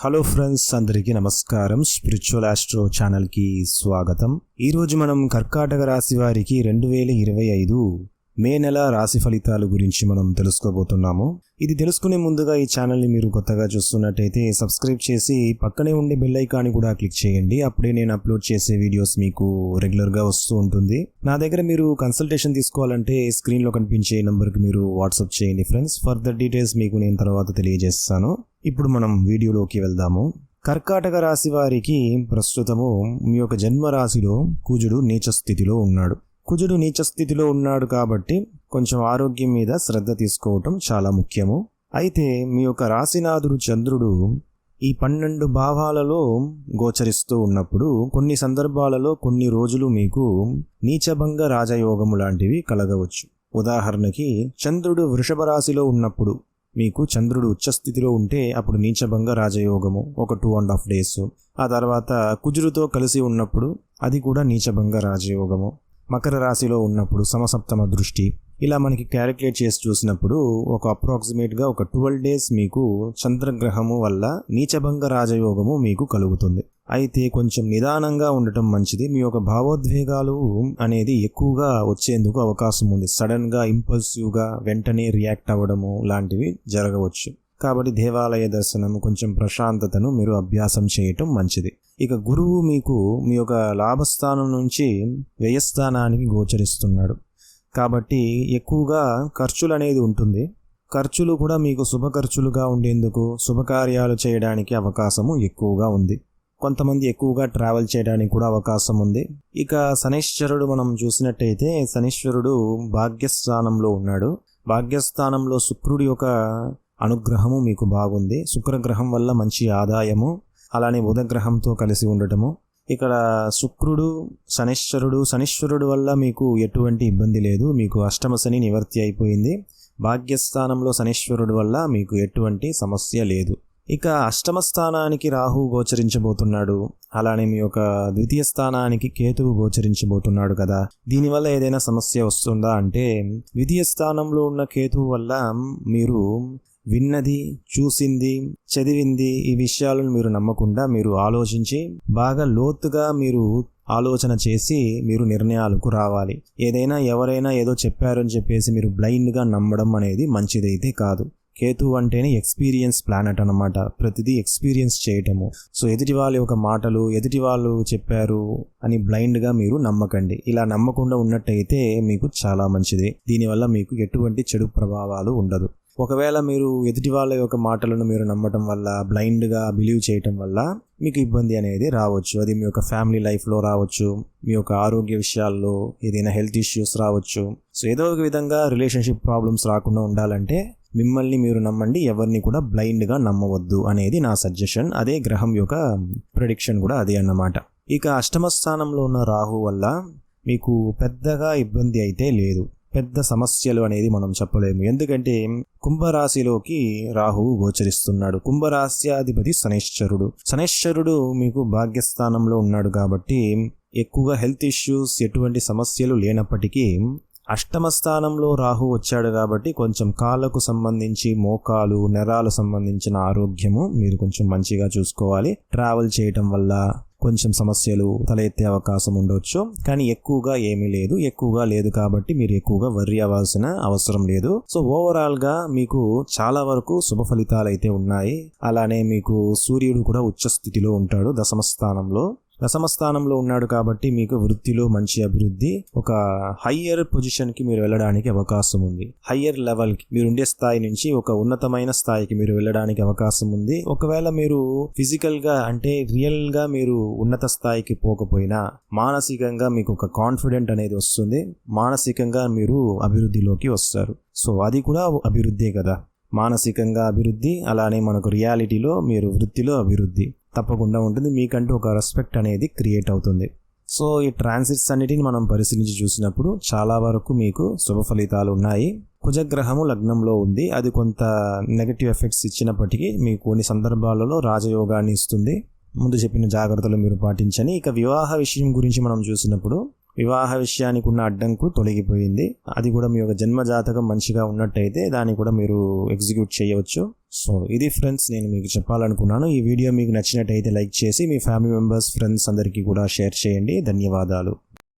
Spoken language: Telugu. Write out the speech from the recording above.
హలో ఫ్రెండ్స్ అందరికీ నమస్కారం. స్పిరిచువల్ ఆస్ట్రో ఛానల్కి స్వాగతం. ఈరోజు మనం కర్కాటక రాశి వారికి రెండు వేల ఇరవై ఐదు మే నెల రాశి ఫలితాల గురించి మనం తెలుసుకోబోతున్నాము. ఇది తెలుసుకునే ముందుగా ఈ ఛానల్ని మీరు కొత్తగా చూస్తున్నట్టయితే సబ్స్క్రైబ్ చేసి పక్కనే ఉండే బెల్ ఐకాన్ని కూడా క్లిక్ చేయండి. అప్పుడే నేను అప్లోడ్ చేసే వీడియోస్ మీకు రెగ్యులర్గా వస్తూ ఉంటుంది. నా దగ్గర మీరు కన్సల్టేషన్ తీసుకోవాలంటే స్క్రీన్లో కనిపించే నెంబర్కి మీరు వాట్సాప్ చేయండి ఫ్రెండ్స్. ఫర్దర్ డీటెయిల్స్ మీకు నేను తర్వాత తెలియజేస్తాను. ఇప్పుడు మనం వీడియోలోకి వెళ్దాము. కర్కాటక రాశి వారికి ప్రస్తుతము మీ యొక్క జన్మ రాశిలో కుజుడు నీచ స్థితిలో ఉన్నాడు. కుజుడు నీచ స్థితిలో ఉన్నాడు కాబట్టి కొంచెం ఆరోగ్యం మీద శ్రద్ధ తీసుకోవటం చాలా ముఖ్యము. అయితే మీ యొక్క రాశినాథుడు చంద్రుడు ఈ పన్నెండు భావాలలో గోచరిస్తూ ఉన్నప్పుడు కొన్ని సందర్భాలలో కొన్ని రోజులు మీకు నీచభంగ రాజయోగము లాంటివి కలగవచ్చు. ఉదాహరణకి చంద్రుడు వృషభ రాశిలో ఉన్నప్పుడు మీకు చంద్రుడు ఉచ్చస్థితిలో ఉంటే అప్పుడు నీచభంగ రాజయోగము ఒక టూ అండ్ హాఫ్ డేస్ ఆ తర్వాత కుజుడుతో కలిసి ఉన్నప్పుడు అది కూడా నీచభంగ రాజయోగము. మకర రాశిలో ఉన్నప్పుడు సమసప్తమ దృష్టి. ఇలా మనకి క్యాలిక్యులేట్ చేసి చూసినప్పుడు ఒక అప్రాక్సిమేట్గా ఒక ట్వెల్వ్ డేస్ మీకు చంద్రగ్రహము వల్ల నీచభంగ రాజయోగము మీకు కలుగుతుంది. అయితే కొంచెం నిదానంగా ఉండటం మంచిది. మీ యొక్క భావోద్వేగాలు అనేది ఎక్కువగా వచ్చేందుకు అవకాశం ఉంది. సడన్గా ఇంపల్సివ్గా వెంటనే రియాక్ట్ అవ్వడము లాంటివి జరగవచ్చు. కాబట్టి దేవాలయ దర్శనం కొంచెం ప్రశాంతతను మీరు అభ్యాసం చేయటం మంచిది. ఇక గురువు మీకు మీ యొక్క లాభస్థానం నుంచి వ్యయస్థానానికి గోచరిస్తున్నాడు. కాబట్టి ఎక్కువగా ఖర్చులు అనేది ఉంటుంది. ఖర్చులు కూడా మీకు శుభ ఖర్చులుగా ఉండేందుకు శుభకార్యాలు చేయడానికి అవకాశము ఎక్కువగా ఉంది. కొంతమంది ఎక్కువగా ట్రావెల్ చేయడానికి కూడా అవకాశం ఉంది. ఇక శనీశ్వరుడు మనం చూసినట్టయితే శనీశ్వరుడు భాగ్యస్థానంలో ఉన్నాడు. భాగ్యస్థానంలో శుక్రుడి యొక్క అనుగ్రహము మీకు బాగుంది. శుక్రగ్రహం వల్ల మంచి ఆదాయము అలానే బుధగ్రహంతో కలిసి ఉండటము. ఇక్కడ శుక్రుడు శనిశ్వరుడు శనిశ్వరుడు వల్ల మీకు ఎటువంటి ఇబ్బంది లేదు. మీకు అష్టమ శని నివర్తి అయిపోయింది. భాగ్యస్థానంలో శనిశ్వరుడు వల్ల మీకు ఎటువంటి సమస్య లేదు. ఇక అష్టమ స్థానానికి రాహు గోచరించబోతున్నాడు. అలానే మీ యొక్క ద్వితీయ స్థానానికి కేతువు గోచరించబోతున్నాడు కదా. దీనివల్ల ఏదైనా సమస్య వస్తుందా అంటే ద్వితీయ స్థానంలో ఉన్న కేతువు వల్ల మీరు విన్నది చూసింది చదివింది ఈ విషయాలను మీరు నమ్మకుండా మీరు ఆలోచించి బాగా లోతుగా మీరు ఆలోచన చేసి మీరు నిర్ణయాలకు రావాలి. ఏదైనా ఎవరైనా ఏదో చెప్పారని చెప్పేసి మీరు బ్లైండ్గా నమ్మడం అనేది మంచిదైతే కాదు. కేతు అంటేనే ఎక్స్పీరియన్స్ ప్లానెట్ అనమాట ప్రతిదీ ఎక్స్పీరియన్స్ చేయటము. సో ఎదుటి వాళ్ళ యొక్క మాటలు ఎదుటి వాళ్ళు చెప్పారు అని బ్లైండ్గా మీరు నమ్మకండి. ఇలా నమ్మకుండా ఉన్నట్టయితే మీకు చాలా మంచిది. దీనివల్ల మీకు ఎటువంటి చెడు ప్రభావాలు ఉండదు. ఒకవేళ మీరు ఎదుటి వాళ్ళ యొక్క మాటలను మీరు నమ్మటం వల్ల బ్లైండ్గా బిలీవ్ చేయటం వల్ల మీకు ఇబ్బంది అనేది రావచ్చు. అది మీ యొక్క ఫ్యామిలీ లైఫ్లో రావచ్చు మీ యొక్క ఆరోగ్య విషయాల్లో ఏదైనా హెల్త్ ఇష్యూస్ రావచ్చు. సో ఏదో ఒక విధంగా రిలేషన్షిప్ ప్రాబ్లమ్స్ రాకుండా ఉండాలంటే మిమ్మల్ని మీరు నమ్మండి ఎవరిని కూడా బ్లైండ్గా నమ్మవద్దు అనేది నా సజెషన్. అదే గ్రహం యొక్క ప్రొడిక్షన్ కూడా అదే అన్నమాట. ఇక అష్టమ స్థానంలో ఉన్న రాహు వల్ల మీకు పెద్దగా ఇబ్బంది అయితే లేదు. పెద్ద సమస్యలు అనేది మనం చెప్పలేము. ఎందుకంటే కుంభరాశిలోకి రాహువు గోచరిస్తున్నాడు. కుంభరాశ్యాధిపతి శనేశ్వరుడు. శనేశ్వరుడు మీకు భాగ్యస్థానంలో ఉన్నాడు కాబట్టి ఎక్కువగా హెల్త్ ఇష్యూస్ ఎటువంటి సమస్యలు లేనప్పటికీ అష్టమ స్థానంలో రాహు వచ్చాడు కాబట్టి కొంచెం కాళ్ళకు సంబంధించి మోకాలు నెరాలు సంబంధించిన ఆరోగ్యము మీరు కొంచెం మంచిగా చూసుకోవాలి. ట్రావెల్ చేయటం వల్ల కొంచెం సమస్యలు తలెత్తే అవకాశం ఉండొచ్చు. కానీ ఎక్కువగా ఏమీ లేదు. ఎక్కువగా లేదు కాబట్టి మీరు ఎక్కువగా వర్రీ అవ్వాల్సిన అవసరం లేదు. సో ఓవరాల్గా మీకు చాలా వరకు శుభ ఫలితాలు అయితే ఉన్నాయి. అలానే మీకు సూర్యుడు కూడా ఉచ్చ స్థితిలో ఉంటాడు దశమ స్థానంలో. రసమస్థానంలో ఉన్నాడు కాబట్టి మీకు వృత్తిలో మంచి అభివృద్ధి ఒక హయ్యర్ పొజిషన్కి మీరు వెళ్ళడానికి అవకాశం ఉంది. హయ్యర్ లెవెల్కి మీరు ఉండే స్థాయి నుంచి ఒక ఉన్నతమైన స్థాయికి మీరు వెళ్ళడానికి అవకాశం ఉంది. ఒకవేళ మీరు ఫిజికల్గా అంటే రియల్గా మీరు ఉన్నత స్థాయికి పోకపోయినా మానసికంగా మీకు ఒక కాన్ఫిడెంట్ అనేది వస్తుంది. మానసికంగా మీరు అభివృద్ధిలోకి వస్తారు. సో అది కూడా అభివృద్ధే కదా. మానసికంగా అభివృద్ధి అలానే మనకు రియాలిటీలో మీరు వృత్తిలో అభివృద్ధి. తప్పకుండా ఉంటుంది. మీకంటూ ఒక రెస్పెక్ట్ అనేది క్రియేట్ అవుతుంది. సో ఈ ట్రాన్సిట్స్ అన్నిటిని మనం పరిశీలించి చూసినప్పుడు చాలా వరకు మీకు శుభ ఫలితాలు ఉన్నాయి. కుజగ్రహము లగ్నంలో ఉంది. అది కొంత నెగటివ్ ఎఫెక్ట్స్ ఇచ్చినప్పటికీ మీకు కొన్ని సందర్భాలలో రాజయోగాన్ని ఇస్తుంది. ముందు చెప్పిన జాగ్రత్తలు మీరు పాటించని ఇక వివాహ విషయం గురించి మనం చూసినప్పుడు వివాహ విషయానికి ఉన్న అడ్డంకు తొలగిపోయింది. అది కూడా మీ యొక్క జన్మ జాతకం మంచిగా ఉన్నట్టయితే దాన్ని కూడా మీరు ఎగ్జిక్యూట్ చేయవచ్చు. సో ఇది ఫ్రెండ్స్ నేను మీకు చెప్పాలనుకున్నాను. ఈ వీడియో మీకు నచ్చినట్టయితే లైక్ చేసి మీ ఫ్యామిలీ మెంబర్స్ ఫ్రెండ్స్ అందరికీ కూడా షేర్ చేయండి. ధన్యవాదాలు.